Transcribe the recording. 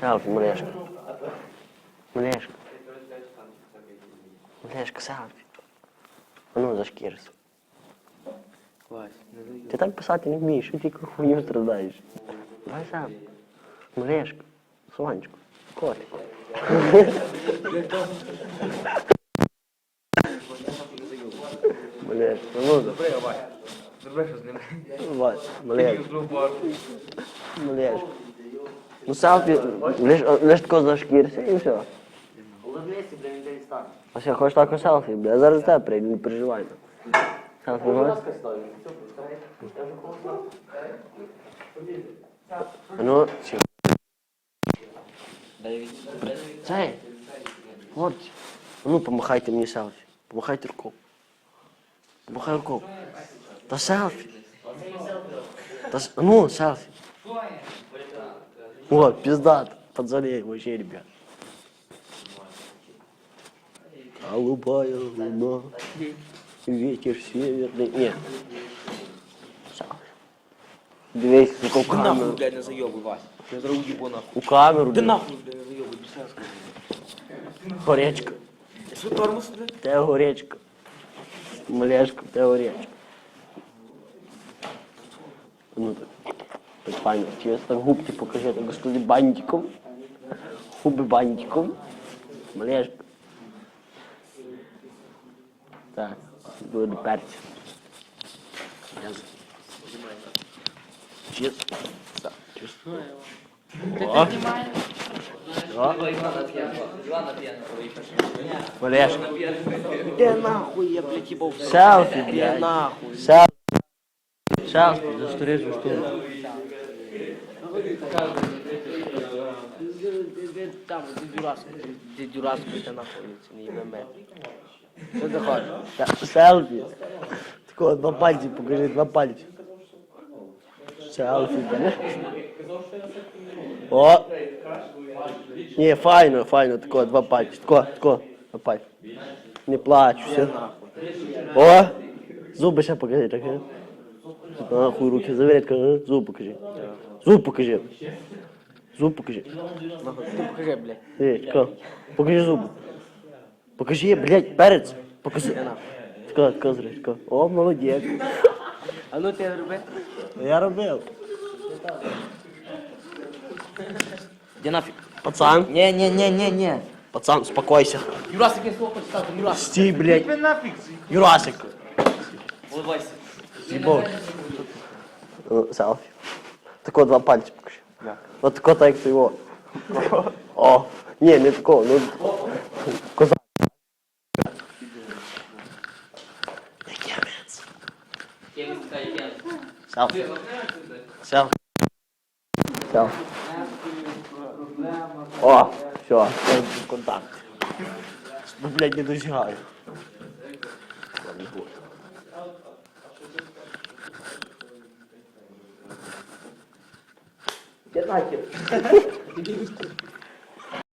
Селфі, Малешка. Малешка. Малешка, селфі. А ну, зашкірися. Вась, не даю. Ти так писати не вмієш, що тільки хуйню страдаєш. Давай сам. Малешка, Сонечко, котик. Малешка, ну, Добре, Вась. Добре, що з ним. давай, Малешка. Другу пару. Малешка. Ну селфі, лиш, лиш тако зашкірся і все. Улыбнися, бля, він не стане. А ще хочеш тако селфі, бля, я зараз до тебе прийду, не переживай. Селфі можеш? А Ну, все. Цей, хлопці, а ну помахайте мені селфі. Помахайте рукою. Помахай рукою. Та селфі. Та, с- а ну, селфі. О, пиздат. Пацаны, вообще, ребят. Голубая луна, ветер северный. Нет. Селфі. Дивись, сука, в Ти нахуй, камеру. блядь, не зайобуй, Вась. Я зараз уїбу нахуй. У камеру. Ти блядь. нахуй, блядь, не зайобуй, більше раз кажу. Горечка. Що тормоз, блядь? Те горечка. Малешка, те горечка. Ну так. Так файно. Через так губки покажи, так господи, бантиком. Губи бантиком. Малешка. Так, буде перці. Чес. Так, чес. О. О. Малешка. Де нахуй, я, блядь, їбав. Селфі, Де блядь. нахуй. Селфі. Селфі, застори, застори. Там, дідюраску, дідюраску, ти нахуй, це не їбе мене. Що ти хочеш? Се- Селфі. Такого два пальці покажи, два пальці. Селфі, блядь. О! Ні, файно, файно, тако, два пальці. Тако, тако, два пальці. Не плач, все. О! Зуби ще покажи, так. е. Нахуй руки, завери, тако, е, зуб покажи. Зуб покажи. Зуб покажи. Нахуй, ти покажи, блядь. Ей, тако, покажи зуби. Покажи, блядь, перець. Покажи. Тако, тако, зри, тако. О, молодець. А ну ти роби. Я робив. Де нафіг? Пацан, Ні, ні, ні, ні, ні. пацан, успокойся. Юрасик, я слово хочу стати, Юрасик. Стій, блядь. Ви нафіг. Юрасик. Улыбайся. Їбав. Ну, Селфі. Тако два пальці покажи. От тако так, як ти його. О, ні, не тако, ну. Коза. Ємець. Селфі. Селфі. Селфі. О, все, я в контакт. Ну, блядь, не досягаю. Ладно, нахер.